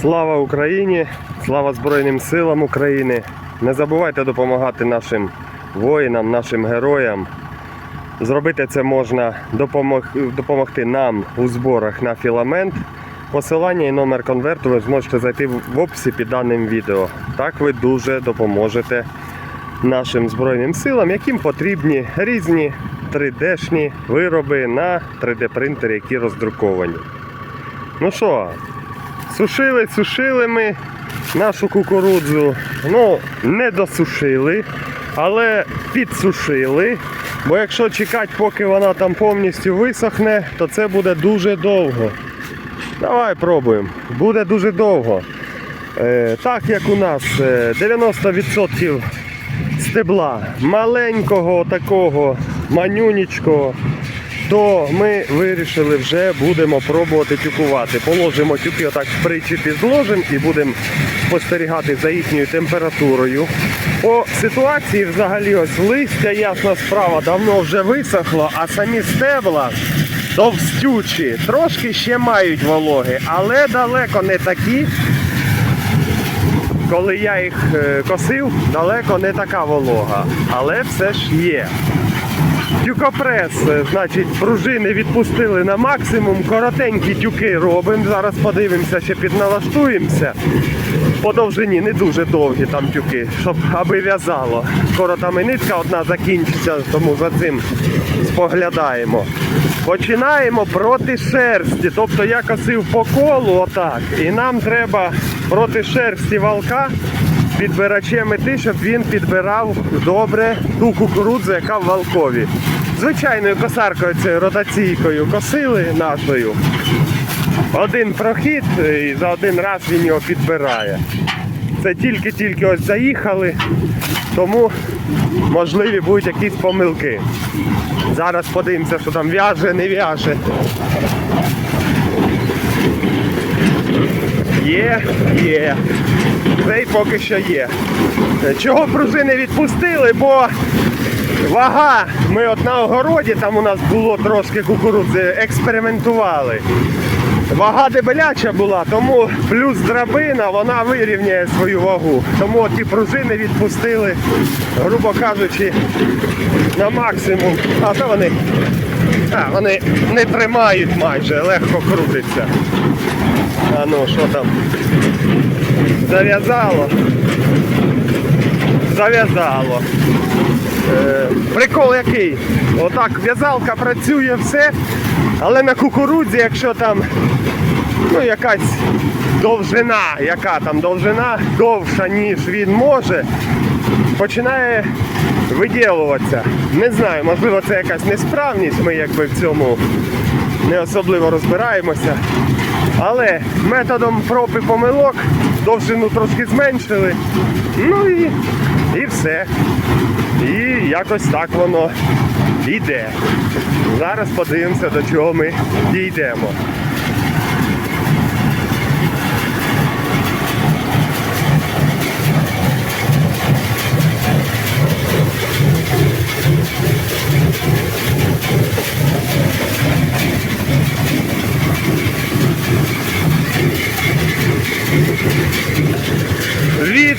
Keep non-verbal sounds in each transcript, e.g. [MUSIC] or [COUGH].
Слава Україні! Слава Збройним силам України! Не забувайте допомагати нашим воїнам, нашим героям. Зробити це можна допомог- допомогти нам у зборах на філамент. Посилання і номер конверту ви зможете зайти в описі під даним відео. Так ви дуже допоможете нашим Збройним силам, яким потрібні різні 3D-шні вироби на 3D-принтері, які роздруковані. Ну що, Сушили, сушили ми нашу кукурудзу. Ну, не досушили, але підсушили. Бо якщо чекати, поки вона там повністю висохне, то це буде дуже довго. Давай пробуємо. Буде дуже довго. Е, так як у нас е, 90% стебла маленького такого, манюнічкого, то ми вирішили вже будемо пробувати тюкувати. Положимо тюки отак в причіпі зложимо і будемо спостерігати за їхньою температурою. По ситуації взагалі ось листя, ясна справа, давно вже висохло, а самі стебла товстючі, трошки ще мають вологи, але далеко не такі. Коли я їх е, косив, далеко не така волога, але все ж є. Тюкопрес, е, значить, пружини відпустили на максимум, коротенькі тюки робимо. Зараз подивимося, ще підналаштуємося. По довжині не дуже довгі там тюки, щоб аби в'язало. Скоро там і нитка одна закінчиться, тому за цим споглядаємо. Починаємо проти шерсті. Тобто я косив по колу отак. І нам треба проти шерсті валка підбирачем іти, щоб він підбирав добре ту кукурудзу, яка в валкові. Звичайною косаркою цією ротаційкою косили нашою. Один прохід і за один раз він його підбирає. Це тільки-тільки ось заїхали, тому можливі будуть якісь помилки. Зараз подивимося, що там в'яже, не в'яже. Є, є. Цей поки що є. Чого пружини відпустили, бо вага, ми от на огороді, там у нас було трошки кукурудзи, експериментували. Вага дебеляча була, тому плюс драбина, вона вирівняє свою вагу. Тому ті пружини відпустили, грубо кажучи, на максимум. А то вони, а, вони не тримають майже, легко крутиться. А ну, що там? Зав'язало. Зав'язало. Е, прикол який? Отак в'язалка працює все, але на кукурудзі, якщо там ну, якась довжина, яка там довжина довша, ніж він може, починає виділуватися. Не знаю, можливо, це якась несправність, ми якби в цьому не особливо розбираємося. Але методом проб і помилок довжину трошки зменшили. Ну і, і все. І якось так воно йде. Зараз подивимося, до чого ми дійдемо.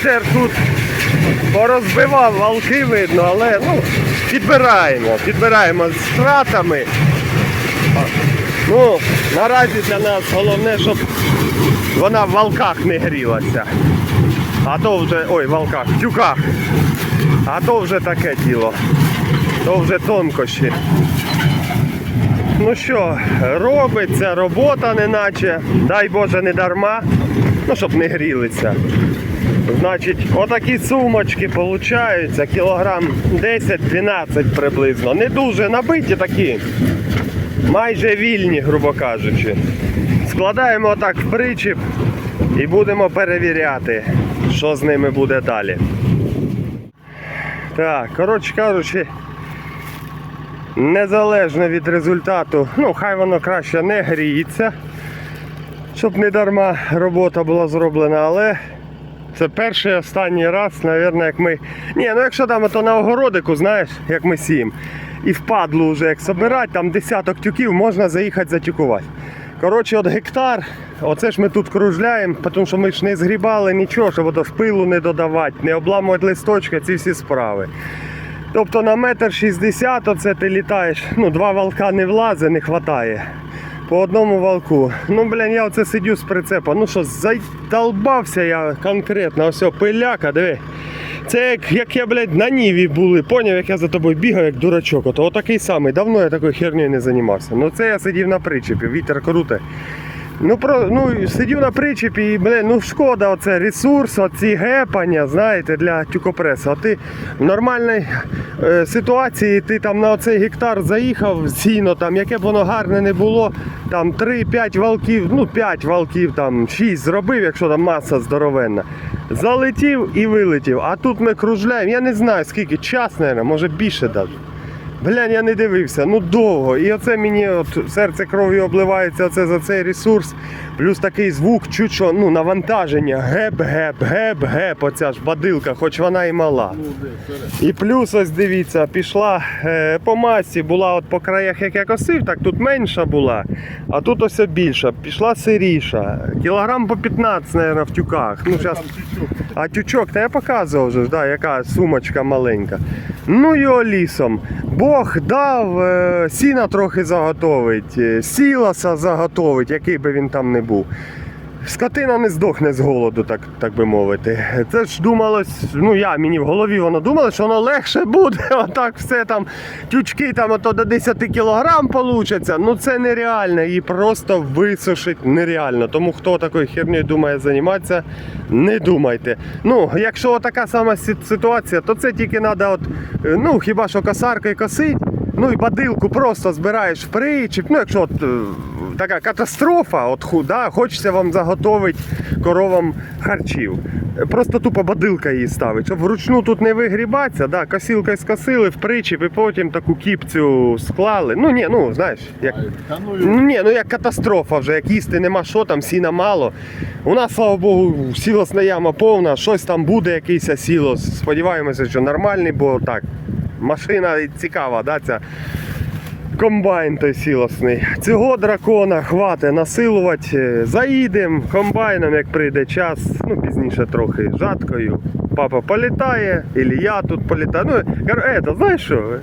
Вітер тут порозбивав, валки видно, але ну, підбираємо, підбираємо з втратами. Ну, наразі для нас головне, щоб вона в валках не грілася. А то вже, ой, в валках, в тюках. А то вже таке діло. То вже тонкощі. Ну що, робиться робота, неначе, дай Боже, не дарма, ну щоб не грілися. Значить, отакі сумочки получаються, кілограм 10-12 приблизно. Не дуже набиті такі, майже вільні, грубо кажучи. Складаємо отак в причіп і будемо перевіряти, що з ними буде далі. Так, коротше кажучи, незалежно від результату, ну хай воно краще не гріється, щоб не дарма робота була зроблена, але це перший останній раз, мабуть, як ми. Ні, ну якщо там то на огородику, знаєш, як ми сім. І впадло вже як собирати, там десяток тюків можна заїхати затюкувати. Коротше, от гектар, оце ж ми тут кружляємо, тому що ми ж не згрібали нічого, щоб ото пилу не додавати, не обламувати листочка, ці всі справи. Тобто на метр шістдесят оце ти літаєш, ну два валка не влазить, не вистачає. По одному валку. Ну, блін, я оце сидю з прицепа. Ну що, задолбався я конкретно. Ось пиляка, диви. Це як, як я, блядь, на Ніві були. Поняв, як я за тобою бігав, як дурачок. Ото отакий самий. Давно я такою хернею не займався. Ну це я сидів на причепі, вітер круте. Ну, про, ну, сидів на причепі і, блин, ну шкода, оце ресурс, оці гепання, знаєте, для тюкопреса. А ти в нормальній е, ситуації ти там на оцей гектар заїхав, сіно, там, яке б воно гарне не було, там 3-5 валків, ну 5 валків, там 6 зробив, якщо там маса здоровенна. Залетів і вилетів. А тут ми кружляємо, я не знаю скільки, час, мабуть, може більше навіть. Блін, я не дивився, ну довго. І оце мені от серце кров'ю обливається оце за цей ресурс. Плюс такий звук, чуть що ну, навантаження. Геп-геп, геп-геп, оця ж бадилка, хоч вона і мала. І плюс ось дивіться, пішла е, по масі, була от по краях, як я косив, так тут менша була, а тут ось більша. Пішла сиріша. Кілограм по 15, мабуть, в тюках. Ну, щас... А тючок, та я показував вже, да, яка сумочка маленька. Ну його лісом. Бог дав е, сіна трохи заготовить, е, сіласа заготовить, який би він там не був. Скотина не здохне з голоду, так, так би мовити. Це ж думалось, ну я мені в голові воно думало, що воно легше буде. [LAUGHS] Отак все там, тючки там ото до 10 кілограм получаться. Ну це нереально, її просто висушить нереально. Тому хто такою хернею думає займатися, не думайте. Ну, якщо така сама ситуація, то це тільки треба, от, е, ну хіба що косаркою косить. Ну і бадилку просто збираєш в причіп. Ну, якщо от, е, така катастрофа, от худа, хочеться вам заготовити коровам харчів. Просто тупо бадилка її ставить, щоб вручну тут не вигрібатися, да, косілкою скосили в причіп і потім таку кіпцю склали. Ну ні, ну знаєш, як. Ну, Ні, ну як катастрофа вже, як їсти нема що там, сіна мало. У нас, слава Богу, сілосна яма повна, щось там буде, якийсь сілос. Сподіваємося, що нормальний, бо так, машина цікава, да, ця комбайн той сілосний. Цього дракона хватить насилувати. Заїдемо комбайном, як прийде час, ну пізніше трохи жаткою. Папа політає, і я тут політаю. Ну, кажу, ето, знаєш що?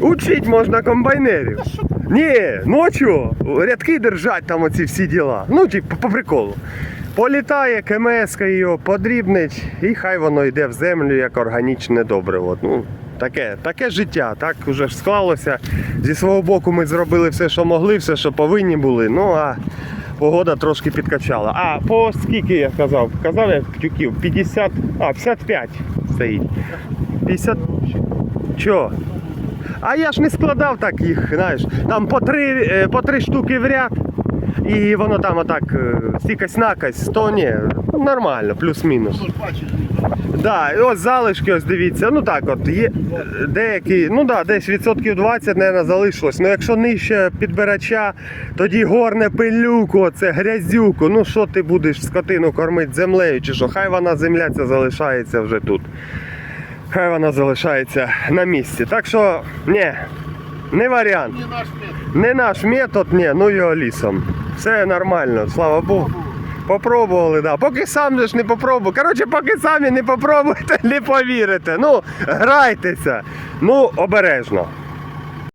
Учить можна комбайнерів. Ні, ночі рядки держать там оці всі діла. Ну, типу, по приколу. Політає КМС його, подрібнить, і хай воно йде в землю як органічне добриво. Ну, таке, таке життя, так уже ж склалося. Зі свого боку ми зробили все, що могли, все, що повинні були. Ну а погода трошки підкачала. А по скільки я казав? Казав я тюків? 50, а 55 стоїть. 50. Чого? А я ж не складав так їх, знаєш. Там по три, е, по три штуки в ряд. І воно там отак е, стікась накась, то ні, нормально, плюс-мінус. Да, і ось залишки, ось дивіться. Ну так от, є деякі, ну да, десь відсотків 20, мабуть, залишилось. Ну якщо нижче підбирача, тоді горне пилюку, оце грязюку. Ну що ти будеш скотину кормити землею чи що? Хай вона земля ця залишається вже тут. Хай вона залишається на місці. Так що, ні, не варіант. не наш метод. Не наш метод, ні, ну його лісом. Все нормально, слава Богу. Попробували, да. Поки сам ж не попробував. Коротше, поки самі не попробуєте, не повірите. Ну, грайтеся. Ну, обережно.